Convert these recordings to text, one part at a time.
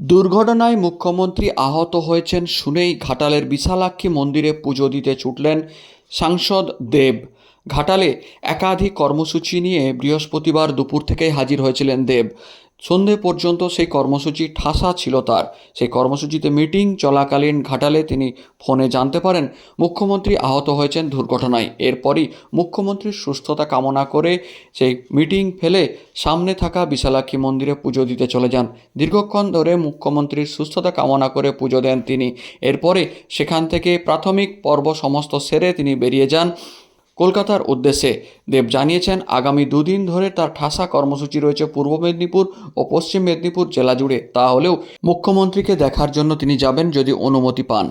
দুর্ঘটনায় মুখ্যমন্ত্রী আহত হয়েছেন শুনেই ঘাটালের বিশালাক্ষী মন্দিরে পুজো দিতে ছুটলেন সাংসদ দেব। ঘাটালে একাধিক কর্মসূচি নিয়ে বৃহস্পতিবার দুপুর থেকেই হাজির হয়েছিলেন দেব। সন্ধে পর্যন্ত সেই কর্মসূচি ঠাসা ছিল তার। সেই কর্মসূচিতে মিটিং চলাকালীন ঘাটালে তিনি ফোনে জানতে পারেন, মুখ্যমন্ত্রী আহত হয়েছেন দুর্ঘটনায়। এরপরই মুখ্যমন্ত্রীর সুস্থতা কামনা করে সেই মিটিং ফেলে সামনে থাকা বিশালাক্ষী মন্দিরে পুজো দিতে চলে যান। দীর্ঘক্ষণ ধরে মুখ্যমন্ত্রীর সুস্থতা কামনা করে পুজো দেন তিনি। এরপরে সেখান থেকে প্রাথমিক পর্ব সমস্ত সেরে তিনি বেরিয়ে যান। কলকাতার উদ্দেশ্যে। দেব জানিয়েছেন, আগামী দুদিন ধরে তার ঠাসা কর্মসূচি রয়েছে পূর্ব মেদিনীপুর ও পশ্চিম মেদিনীপুর জেলা জুড়ে। তাহলেও মুখ্যমন্ত্রীকে দেখার জন্য তিনি যাবেন যদি অনুমতি পান।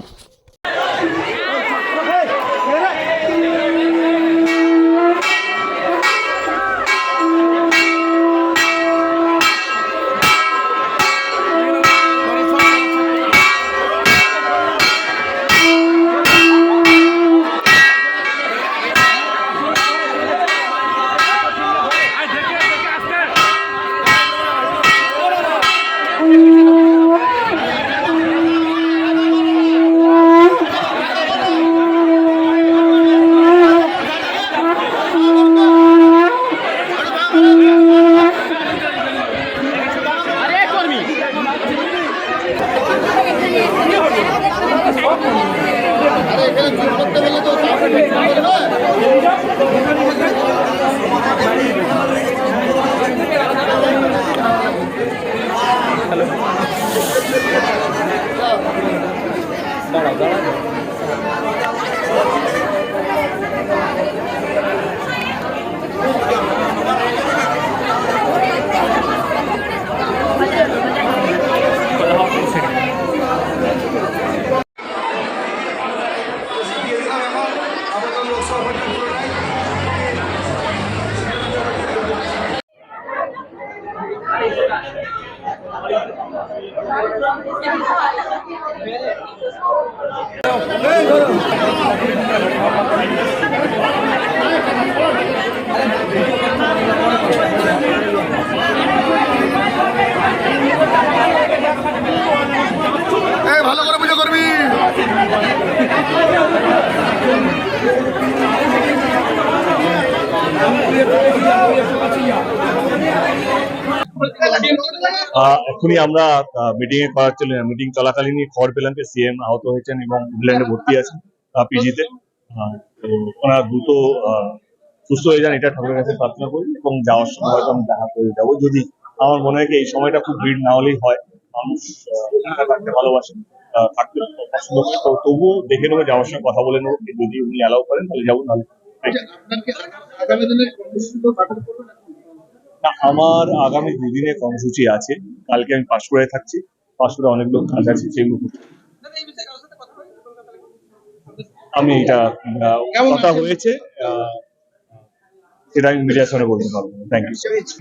হ্যালো দাঁড়াও দাঁড়াও। এই এখনই আমরা মিটিং এ করার মিটিং চলাকালীনই খবর পেলাম যে সিএম আহত হয়েছেন এবং ইংল্যান্ডে ভর্তি আছেন পিজিতে তো ওনারা দ্রুত সুস্থ হয়ে যান এটা ঠাকুরের কাছে প্রার্থনা করি এবং যাওয়ার সময় হয়তো আমি দেখা করে যাব। যদি আমার মনে হয় এই সময়টা খুব ভিড় না হলেই হয় মানুষ থাকতে ভালোবাসেন আহ, থাকতে পছন্দ করে তো তবুও দেখে নেব যাওয়ার সময় কথা বলে নেব যদি উনি অ্যালাউ করেন তাহলে যাব নাহলে না, আমার আগামী দুদিনে কর্মসূচি আছে। কালকে আমি পাঁশকুড়ায় থাকছি। পাঁশকুড়ে অনেক লোক কাজ আছে সেগুলো আমি এটা কথা হয়েছে সেটা আমি মিডিয়ার সঙ্গে বলতে পারব। থ্যাংক ইউ আচ্ছা,